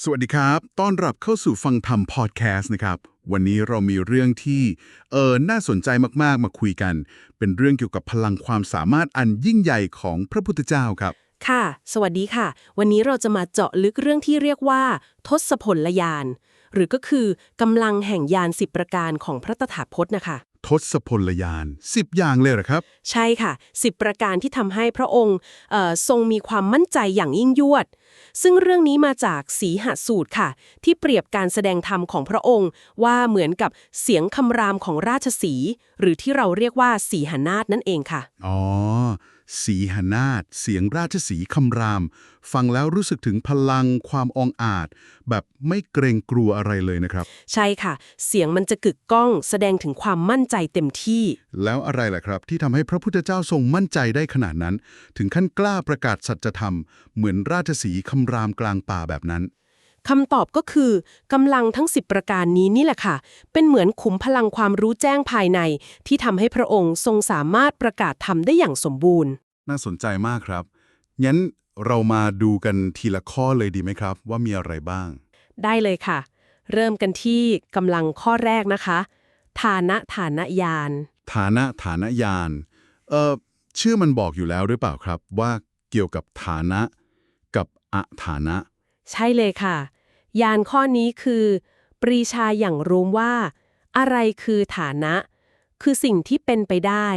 สวัสดีครับ ต้อนรับเข้าสู่ฟังธรรมพอดแคสต์นะครับ วันนี้เรามีเรื่องที่เออน่าสนใจมากๆ มาคุยกัน เป็นเรื่องเกี่ยวกับพลังความสามารถอันยิ่งใหญ่ของพระพุทธเจ้าครับ ค่ะ สวัสดีค่ะ วันนี้เราจะมาเจาะลึกเรื่องที่เรียกว่า ทศพลยาน หรือก็คือกำลังแห่งยานสิบประการของพระตถาคตนะคะ ทศพลยาน 10 อย่างเลยเหรอครับ ใช่ค่ะสิบประการที่ทำให้พระองค์เอ่อทรงมีความมั่นใจอย่างยิ่งยวด ซึ่งเรื่องนี้มาจากสีหสูตรค่ะ ที่เปรียบการแสดงธรรมของพระองค์ ว่าเหมือนกับเสียงคำรามของราชสีห์หรือที่เราเรียกว่าสีหนาฏนั่นเองค่ะ อ๋อ สีหนาฏเสียงราชสีห์คำราม ฟังแล้วรู้สึกถึงพลังความองอาจ แบบไม่เกรงกลัวอะไรเลยนะครับ ใช่ค่ะ เสียงมันจะกึกก้อง แสดงถึงความมั่นใจเต็มที่ แล้วอะไรล่ะครับ ที่ทำให้พระพุทธเจ้าทรงมั่นใจได้ขนาดนั้น ถึงขั้นกล้าประกาศสัจธรรม เหมือนราชสีห์คำรามกลางป่าแบบนั้นคำตอบก็คือกำลังทั้ง 10 ประการนี้นี่แหละค่ะ เป็นเหมือนขุมพลังความรู้แจ้งภายใน ที่ทำให้พระองค์ทรงสามารถประกาศทำได้อย่างสมบูรณ์ น่าสนใจมากครับงั้นเรามาดูกันทีละข้อเลยดีไหมครับ ว่ามีอะไรบ้าง ได้เลยค่ะ เริ่มกันที่กำลังข้อแรกนะคะ ฐานะฐานะยาน ฐานะฐานะยานเอ่อชื่อมันบอกอยู่แล้วหรือเปล่าครับ ว่าเกี่ยวกับฐานะ กับอะฐานะ ใช่เลยค่ะ ยานข้อนี้คือ ปรีชาอย่างรู้ว่า อะไรคือฐานะ คือสิ่งที่เป็นไปได้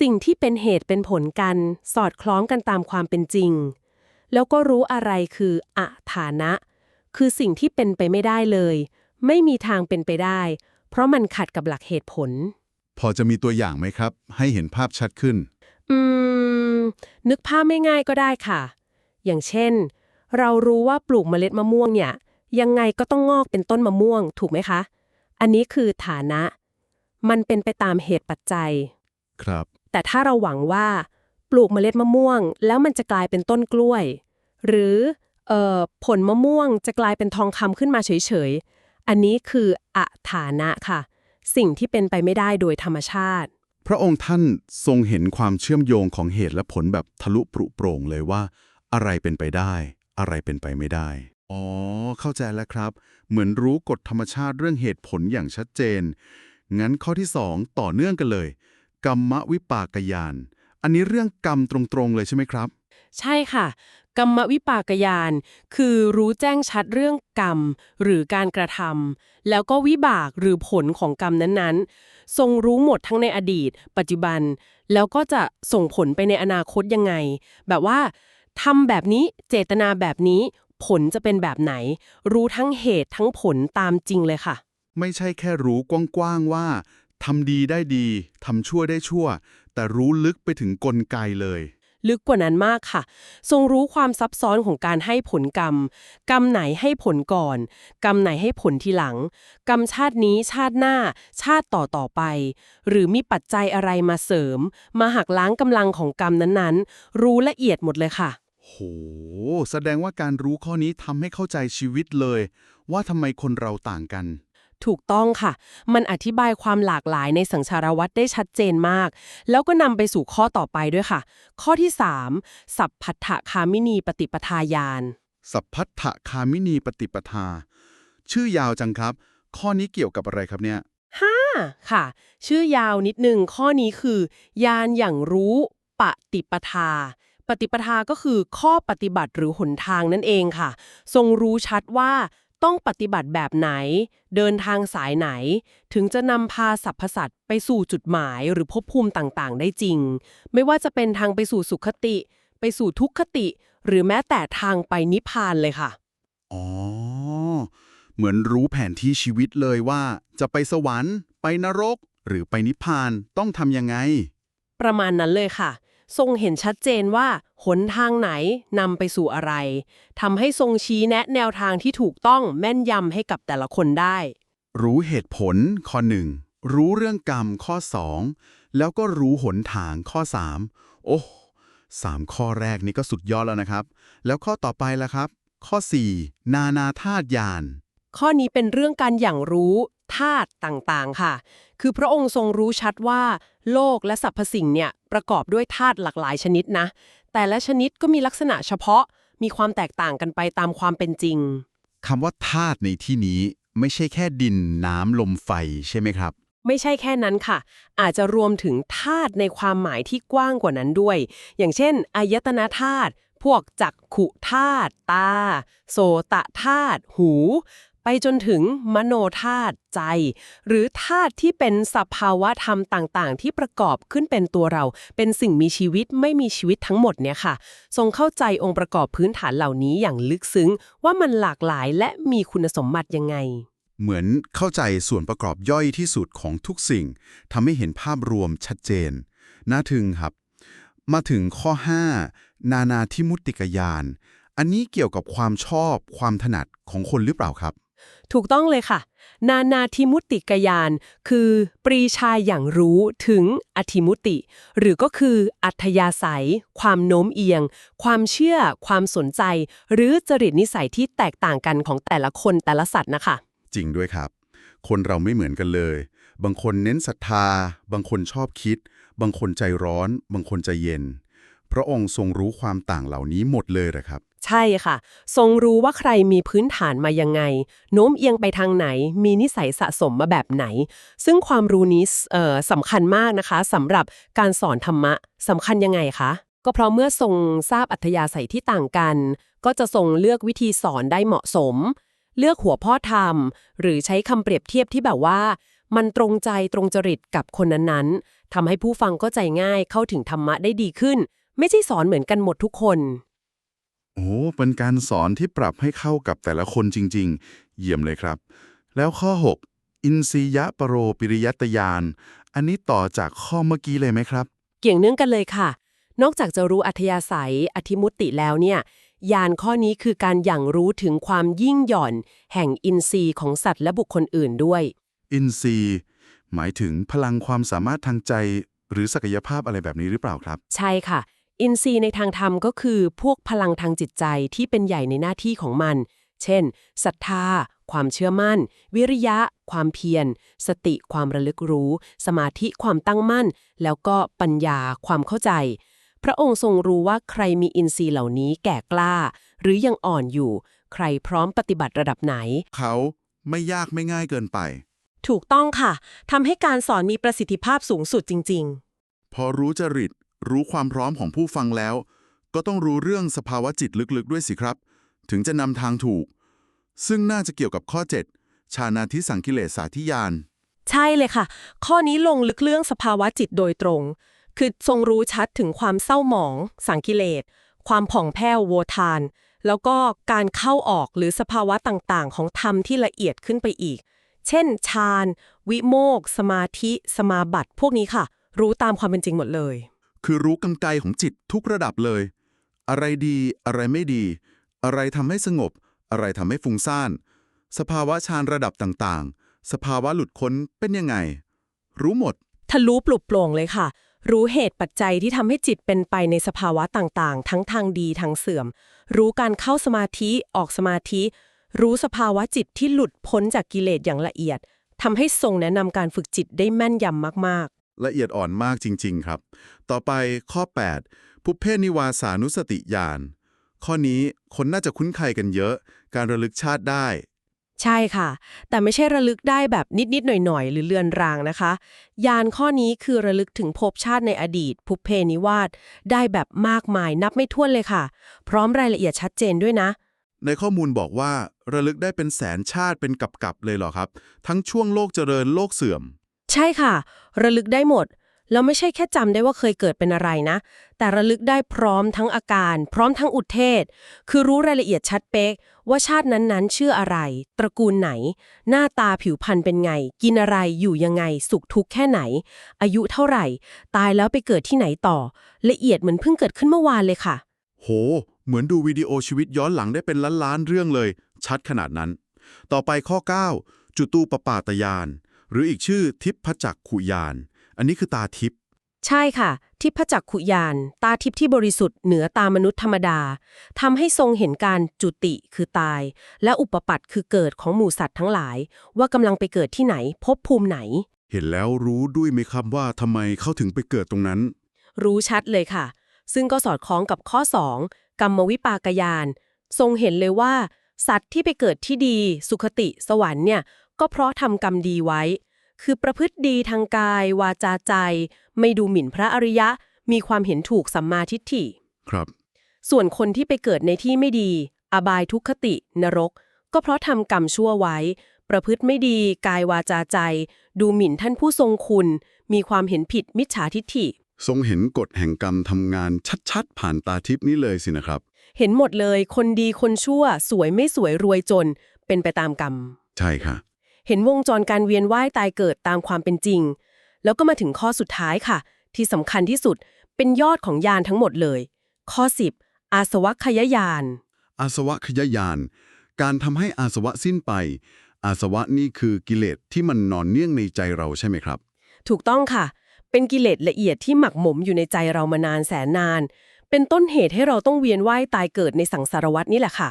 สิ่งที่เป็นเหตุเป็นผลกัน สอดคล้องกันตามความเป็นจริง แล้วก็รู้อะไรคืออะฐานะ คือสิ่งที่เป็นไปไม่ได้เลย ไม่มีทางเป็นไปได้ เพราะมันขัดกับหลักเหตุผล พอจะมีตัวอย่างไหมครับ ให้เห็นภาพชัดขึ้น อืม นึกภาพไม่ง่ายก็ได้ค่ะ อย่างเช่น เรารู้ว่าปลูกเมล็ดมะม่วงเนี่ย ยังไงก็ต้องงอกเป็นต้นมะม่วง ถูกไหมคะ อันนี้คือฐานะ มันเป็นไปตามเหตุปัจจัย ครับ แต่ถ้าเราหวังว่าปลูกเมล็ดมะม่วง แล้วมันจะกลายเป็นต้นกล้วย หรือเอ่อผลมะม่วงจะกลายเป็นทองคำขึ้นมาเฉยๆ อันนี้คืออะฐานะค่ะ สิ่งที่เป็นไปไม่ได้โดยธรรมชาติ พระองค์ท่านทรงเห็นความเชื่อมโยงของเหตุและผลแบบทะลุปรุโปร่งเลยว่า อะไรเป็นไปได้ อะไรเป็นไปไม่ได้ อ๋อ เข้าใจแล้วครับ เหมือนรู้กฎธรรมชาติเรื่องเหตุผลอย่างชัดเจน งั้นข้อที่สองต่อเนื่องกันเลย กรรมวิปากยาน อันนี้เรื่องกรรมตรงๆเลยใช่ไหมครับ ใช่ค่ะ กรรมวิปากยาน คือรู้แจ้งชัดเรื่องกรรม หรือการกระทำแล้วก็วิบากหรือผลของกรรมนั้นๆ ทรงรู้หมดทั้งในอดีต ปัจจุบัน แล้วก็จะส่งผลไปในอนาคตยังไง แบบว่าทำแบบนี้เจตนาแบบนี้ผลจะเป็นแบบไหน รู้ทั้งเหตุทั้งผลตามจริงเลยค่ะ ไม่ใช่แค่รู้กว้างๆว่า ทำดีได้ดี ทำชั่วได้ชั่ว แต่รู้ลึกไปถึงกลไกเลย ลึกกว่านั้นมากค่ะ ทรงรู้ความซับซ้อนของการให้ผลกรรม กรรมไหนให้ผลก่อน กรรมไหนให้ผลทีหลัง กรรมชาตินี้ชาติหน้า ชาติต่อต่อไป หรือมีปัจจัยอะไรมาเสริม มาหักล้างกำลังของกรรมนั้นๆ รู้ละเอียดหมดเลยค่ะ โห แสดงว่าการรู้ข้อนี้ทำให้เข้าใจชีวิตเลย ว่าทำไมคนเราต่างกัน ถูกต้องค่ะ มันอธิบายความหลากหลายในสังสารวัตรได้ชัดเจนมาก แล้วก็นำไปสู่ข้อต่อไปด้วยค่ะ ข้อที่ 3 สัพพัทธคามินีปฏิปทายานสัพพัทธคามินีปฏิปทา ชื่อยาวจังครับ ข้อนี้เกี่ยวกับอะไรครับเนี่ยห้าค่ะ ชื่อยาวนิดนึงข้อนี้คือ ยานอย่างรู้ปฏิปทา ปฏิปทาก็คือข้อปฏิบัติหรือหนทางนั่นเองค่ะ ทรงรู้ชัดว่า ต้องปฏิบัติแบบไหน เดินทางสายไหน ถึงจะนำพาสรรพสัตว์ไปสู่จุดหมายหรือภพภูมิต่างๆ ได้จริง ไม่ว่าจะเป็นทางไปสู่สุขติ ไปสู่ทุกขติ หรือแม้แต่ทางไปนิพพานเลยค่ะ อ๋อ เหมือนรู้แผนที่ชีวิตเลยว่า จะไปสวรรค์ ไปนรก หรือไปนิพพานต้องทำยังไง ประมาณนั้นเลยค่ะ ทรงเห็นชัดเจนว่า หนทางไหนนำไปสู่อะไรทำให้ทรงชี้แนะแนวทางที่ถูกต้องแม่นยำให้กับแต่ละคนได้ รู้เหตุผลข้อหนึ่งรู้เรื่องกรรมข้อสองแล้วก็รู้หนทางข้อสามโอ้สามข้อแรกนี้ก็สุดยอดแล้วนะครับ แล้วข้อต่อไปล่ะครับ ข้อ 4 นานาธาตุยาน ข้อนี้เป็นเรื่องการอย่างรู้ธาตุต่างๆค่ะ คือพระองค์ทรงรู้ชัดว่า โลกและสรรพสิ่งเนี่ยประกอบด้วยธาตุหลากหลายชนิดนะ แต่ละชนิดก็มีลักษณะเฉพาะ มีความแตกต่างกันไปตามความเป็นจริง คำว่าธาตุในที่นี้ไม่ใช่แค่ดินน้ำลมไฟใช่ไหมครับ ไม่ใช่แค่นั้นค่ะ อาจจะรวมถึงธาตุในความหมายที่กว้างกว่านั้นด้วย อย่างเช่นอายตนะธาตุพวกจักขุธาตุตา โสตธาตุหู ไปจนถึงมโนธาตุใจ หรือธาตุที่เป็นสภาวะธรรมต่างๆ ที่ประกอบขึ้นเป็นตัวเรา เป็นสิ่งมีชีวิตไม่มีชีวิตทั้งหมดเนี่ยค่ะ ทรงเข้าใจองค์ประกอบพื้นฐานเหล่านี้อย่างลึกซึ้ง ว่ามันหลากหลายและมีคุณสมบัติยังไง เหมือนเข้าใจส่วนประกอบย่อยที่สุดของทุกสิ่งทำให้เห็นภาพรวมชัดเจน น่าทึงครับ มาถึงข้อ 5 นานาทิมุตติกยานอันนี้เกี่ยวกับความชอบความถนัดของคนหรือเปล่าครับ ถูกต้องเลยค่ะ นานาทิมุติกยาน คือปรีชาอย่างรู้ถึงอธิมุติ หรือก็คืออัธยาศัย ความโน้มเอียง ความเชื่อ ความสนใจ หรือจริตนิสัยที่แตกต่างกันของแต่ละคนแต่ละสัตว์นะคะ จริงด้วยครับ คนเราไม่เหมือนกันเลย บางคนเน้นศรัทธา บางคนชอบคิด บางคนใจร้อน บางคนใจเย็น พระองค์ทรงรู้ความต่างเหล่านี้หมดเลยเหรอครับ ใช่ค่ะ ทรงรู้ว่าใครมีพื้นฐานมายังไง โน้มเอียงไปทางไหน มีนิสัยสะสมมาแบบไหน ซึ่งความรู้นี้สำคัญมากนะคะสำหรับการสอนธรรมะสำคัญยังไงคะ ก็เพราะเมื่อทรงทราบอัธยาศัยที่ต่างกัน ก็จะทรงเลือกวิธีสอนได้เหมาะสม เลือกหัวพ่อธรรม หรือใช้คำเปรียบเทียบที่แบบว่า มันตรงใจตรงจริตกับคนนั้นๆทำให้ผู้ฟังเข้าใจง่ายเข้าถึงธรรมะได้ดีขึ้น ไม่ใช่สอนเหมือนกันหมดทุกคน โอ้เป็นการสอนที่ปรับให้เข้ากับแต่ละคนจริง ๆ เยี่ยมเลยครับ แล้วข้อ 6 อินทรียปโรปิริยัตยาน อันนี้ต่อจากข้อเมื่อกี้เลยไหมครับ เกี่ยงเนื่องกันเลยค่ะ นอกจากจะรู้อัธยาศัยอธิมุตติแล้วเนี่ยยานข้อนี้คือการอย่างรู้ถึงความยิ่งหย่อน แห่งอินทรีย์ของสัตว์และบุคคลอื่นด้วย อินทรีย์หมายถึงพลังความสามารถทางใจ หรือศักยภาพอะไรแบบนี้หรือเปล่าครับ ใช่ค่ะ อินทรีย์ในทางธรรมก็คือพวกพลังทางจิตใจที่เป็นใหญ่ในหน้าที่ของมัน เช่นศรัทธา ความเชื่อมั่น วิริยะ ความเพียร สติความระลึกรู้ สมาธิความตั้งมั่น แล้วก็ปัญญาความเข้าใจ พระองค์ทรงรู้ว่าใครมีอินทรีย์เหล่านี้แก่กล้า หรือยังอ่อนอยู่ ใครพร้อมปฏิบัติระดับไหน เขาไม่ยากไม่ง่ายเกินไป ถูกต้องค่ะทำให้การสอนมีประสิทธิภาพสูงสุดจริง ๆ พอรู้จริต รู้ความพร้อมของผู้ฟังแล้ว ก็ต้องรู้เรื่องสภาวะจิตลึกๆ ด้วยสิครับ ถึงจะนำทางถูก ซึ่งน่าจะเกี่ยวกับข้อ 7 ชานาทิสังกิเลสาธิยาน ใช่เลยค่ะ ข้อนี้ลงลึกเรื่องสภาวะจิตโดยตรง คือทรงรู้ชัดถึงความเศร้าหมอง สังกิเลส ความผ่องแผ้วโวทาน แล้วก็การเข้าออกหรือสภาวะต่างๆ ของธรรมที่ละเอียดขึ้นไปอีก เช่น ฌาน วิโมก สมาธิ สมาบัติ พวกนี้ค่ะ รู้ตามความเป็นจริงหมดเลย คือรู้กำไกของจิตทุกระดับเลย อะไรดีอะไรไม่ดี อะไรทำให้สงบ อะไรทำให้ฟุ้งซ่าน สภาวะฌานระดับต่างๆ สภาวะหลุดพ้นเป็นยังไง รู้หมด ทะลุปลุกโปร่งเลยค่ะ รู้เหตุปัจจัยที่ทำให้จิตเป็นไปในสภาวะต่างๆ ทั้งทางดีทางเสื่อม รู้การเข้าสมาธิออกสมาธิ รู้สภาวะจิตที่หลุดพ้นจากกิเลสอย่างละเอียดทำให้ทรงแนะนำการฝึกจิตได้แม่นยำมาก ละเอียดอ่อนมากจริง ๆ ครับ ต่อไปข้อ 8 ภุเพนิวาสานุสติญาณ ข้อนี้คนน่าจะคุ้นเคยกันเยอะ การระลึกชาติได้ๆใช่ค่ะ แต่ไม่ใช่ระลึกได้แบบนิด ๆ หน่อย ๆ หรือเลือนรางนะคะยานข้อนี้คือระลึกถึงภพชาติในอดีต ภุเพนิวาสได้แบบมากมายนับไม่ถ้วนเลยค่ะ พร้อมรายละเอียดชัดเจนด้วยนะในข้อมูลบอกว่าระลึกได้เป็นแสนชาติเป็นกับๆเลยเหรอครับ ทั้งช่วงโลกเจริญโลกเสื่อม ใช่ค่ะ ระลึกได้หมด แล้วไม่ใช่แค่จำได้ว่าเคยเกิดเป็นอะไรนะ แต่ระลึกได้พร้อมทั้งอาการ พร้อมทั้งอุทเทศ คือรู้รายละเอียดชัดเป๊ก ว่าชาตินั้นๆ ชื่ออะไร ตระกูลไหน หน้าตาผิวพรรณเป็นไง กินอะไรอยู่ยังไง สุขทุกข์แค่ไหน อายุเท่าไหร่ ตายแล้วไปเกิดที่ไหนต่อ ละเอียดเหมือนเพิ่งเกิดขึ้นเมื่อวานเลยค่ะ โห เหมือนดูวิดีโอชีวิตย้อนหลังได้เป็นล้านๆเรื่องเลย ชัดขนาดนั้น ต่อไปข้อ 9 จุตูปปาตยาน หรืออีกชื่อทิพจักขุยาน อันนี้คือตาทิพย์ใช่ค่ะ ทิพจักขุยาน ตาทิพย์ที่บริสุทธิ์เหนือตามนุษย์ธรรมดาทำให้ทรงเห็นการจุติคือตาย และอุปปัตคือเกิดของหมู่สัตว์ทั้งหลาย ว่ากำลังไปเกิดที่ไหนภพภูมิไหน เห็นแล้วรู้ด้วยไหมครับว่าทำไมเขาถึงไปเกิดตรงนั้น รู้ชัดเลยค่ะ ซึ่งก็สอดคล้องกับข้อ 2 กรรมวิปากยาน ทรงเห็นเลยว่า สัตว์ที่ไปเกิดที่ดี สุขติ สวรรค์เนี่ย ก็เพราะทำกรรมดีไว้ คือประพฤติดีทางกาย วาจาใจ ไม่ดูหมิ่นพระอริยะ มีความเห็นถูกสัมมาทิฏฐิ ครับ ส่วนคนที่ไปเกิดในที่ไม่ดี อบายทุกขติ นรก ก็เพราะทำกรรมชั่วไว้ ประพฤติไม่ดี กายวาจาใจ ดูหมิ่นท่านผู้ทรงคุณ มีความเห็นผิดมิจฉาทิฏฐิ ทรงเห็นกฎแห่งกรรมทำงานชัดๆ ผ่านตาทิพย์นี้เลยสินะครับ เห็นหมดเลย คนดีคนชั่ว สวยไม่สวยรวยจน เป็นไปตามกรรม ใช่ค่ะ เห็นวงจรการเวียนว่ายตายเกิดตามความเป็นจริง แล้วก็มาถึงข้อสุดท้ายค่ะ ที่สำคัญที่สุดเป็นยอดของยานทั้งหมดเลย ข้อ 10 อาสวัคยายาน อาสวะขยายาน การทำให้อาสวะสิ้นไป อาสวะนี่คือกิเลสที่มันนอนเนื่องในใจเราใช่ไหมครับ ถูกต้องค่ะ เป็นกิเลสละเอียดที่หมักหมมอยู่ในใจเรามานานแสนนาน เป็นต้นเหตุให้เราต้องเวียนว่ายตายเกิดในสังสารวัฏนี่แหละค่ะ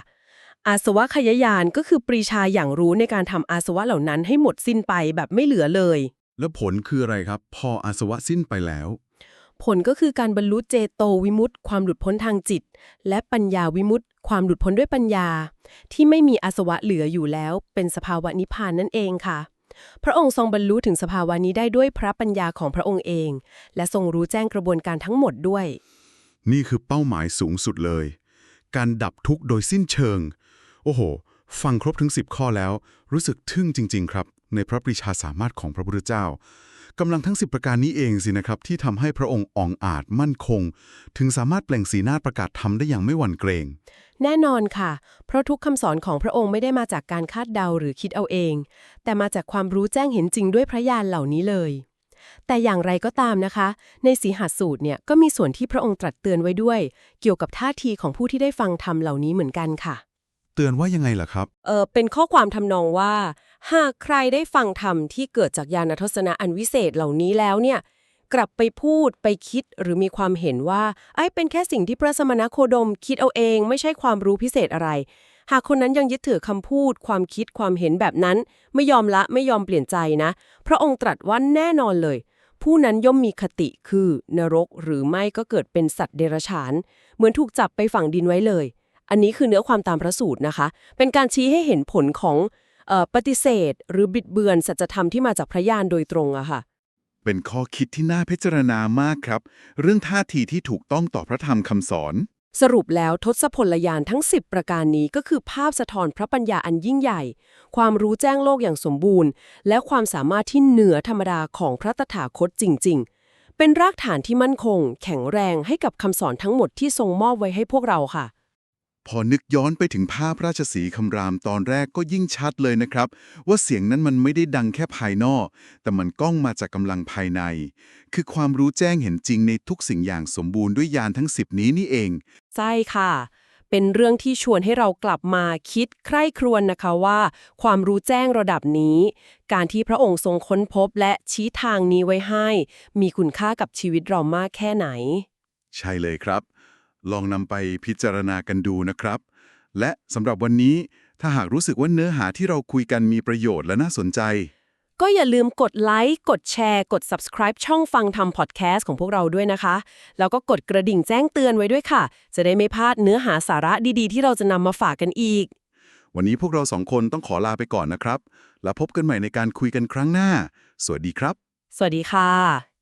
อาสวะขยายานก็คือปรีชาอย่างรู้ในการทำอาสวะเหล่านั้นให้หมดสิ้นไปแบบไม่เหลือเลย แล้วผลคืออะไรครับ พออาสวะสิ้นไปแล้ว ผลก็คือการบรรลุเจโตวิมุตติความหลุดพ้นทางจิต และปัญญาวิมุตติความหลุดพ้นด้วยปัญญา ที่ไม่มีอาสวะเหลืออยู่แล้ว เป็นสภาวะนิพพานนั่นเองค่ะ พระองค์ทรงบรรลุถึงสภาวะนี้ได้ด้วยพระปัญญาของพระองค์เอง และทรงรู้แจ้งกระบวนการทั้งหมดด้วย นี่คือเป้าหมายสูงสุดเลย การดับทุกข์โดยสิ้นเชิง โอ้โห ฟังครบถึง 10 ข้อแล้ว รู้สึกทึ่งจริง ๆ ครับ ในพระปรีชาสามารถของพระพุทธเจ้ากำลังทั้ง 10 ประการนี้เองสินะครับ ที่ทำให้พระองค์อ่องอาจมั่นคง ถึงสามารถเปล่งสีหน้าประกาศธรรมได้อย่างไม่หวั่นเกรง แน่นอนค่ะ เพราะทุกคำสอนของพระองค์ไม่ได้มาจากการคาดเดาหรือคิดเอาเอง แต่มาจากความรู้แจ้งเห็นจริงด้วยพระญาณเหล่านี้เลย แต่อย่างไรก็ตามนะคะ ในสีหัสสูตรเนี่ยก็มีส่วนที่พระองค์ตรัสเตือนไว้ด้วย เกี่ยวกับท่าทีของผู้ที่ได้ฟังธรรมเหล่านี้เหมือนกันค่ะ เตือนว่ายังไงล่ะครับ เออเป็นข้อความทำนองว่า หากใครได้ฟังธรรมที่เกิดจากญาณทัศนะอันวิเศษเหล่านี้แล้วเนี่ย กลับไปพูดไปคิดหรือมีความเห็นว่า ไอ้เป็นแค่สิ่งที่พระสมณโคดมคิดเอาเองไม่ใช่ความรู้พิเศษอะไร หากคนนั้นยังยึดถือคำพูด ความคิดความเห็นแบบนั้น ไม่ยอมละไม่ยอมเปลี่ยนใจนะ พระองค์ตรัสว่าแน่นอนเลย ผู้นั้นย่อมมีคติคือนรกหรือไม่ก็เกิดเป็นสัตว์เดรัจฉาน เหมือนถูกจับไปฝังดินไว้เลย อันนี้คือเนื้อความตามพระสูตรนะคะ เป็นการชี้ให้เห็นผลของเออปฏิเสธ หรือบิดเบือนสัจธรรมที่มาจากพระญาณโดยตรงอะค่ะ เป็นข้อคิดที่น่าพิจารณามากครับ เรื่องท่าทีที่ถูกต้องต่อพระธรรมคำสอน สรุปแล้วทศพลยานทั้ง 10 ประการนี้ก็คือภาพสะท้อนพระปัญญาอันยิ่งใหญ่ ความรู้แจ้งโลกอย่างสมบูรณ์ และความสามารถที่เหนือธรรมดาของพระตถาคตจริง ๆ เป็นรากฐานที่มั่นคง แข็งแรงให้กับคำสอนทั้งหมดที่ทรงมอบไว้ให้พวกเราค่ะ พอนึกย้อนไปถึงภาพราชสีห์คำรามตอนแรกก็ยิ่งชัดเลยนะครับ ว่าเสียงนั้นมันไม่ได้ดังแค่ภายนอก แต่มันก้องมาจากกำลังภายใน คือความรู้แจ้งเห็นจริงในทุกสิ่งอย่างสมบูรณ์ด้วยยานทั้ง10นี้นี่เอง ใช่ค่ะ เป็นเรื่องที่ชวนให้เรากลับมาคิดใคร่ครวญนะคะว่า ความรู้แจ้งระดับนี้ การที่พระองค์ทรงค้นพบและชี้ทางนี้ไว้ให้ มีคุณค่ากับชีวิตเรามากแค่ไหน ใช่เลยครับ ลองนำไปพิจารณากันดูนะครับ และสำหรับวันนี้ถ้าหากรู้สึกว่าเนื้อหาที่เราคุยกันมีประโยชน์และน่าสนใจ ก็อย่าลืมกดไลค์กดแชร์ กด subscribe ช่องฟังทำพอดแคสต์ของพวกเราด้วยนะคะ แล้วก็กดกระดิ่งแจ้งเตือนไว้ด้วยค่ะ จะได้ไม่พลาดเนื้อหาสาระดีๆ ที่เราจะนำมาฝากกันอีก วันนี้พวกเราสองคนต้องขอลาไปก่อนนะครับ แล้วพบกันใหม่ในการคุยกันครั้งหน้า สวัสดีครับ สวัสดีค่ะ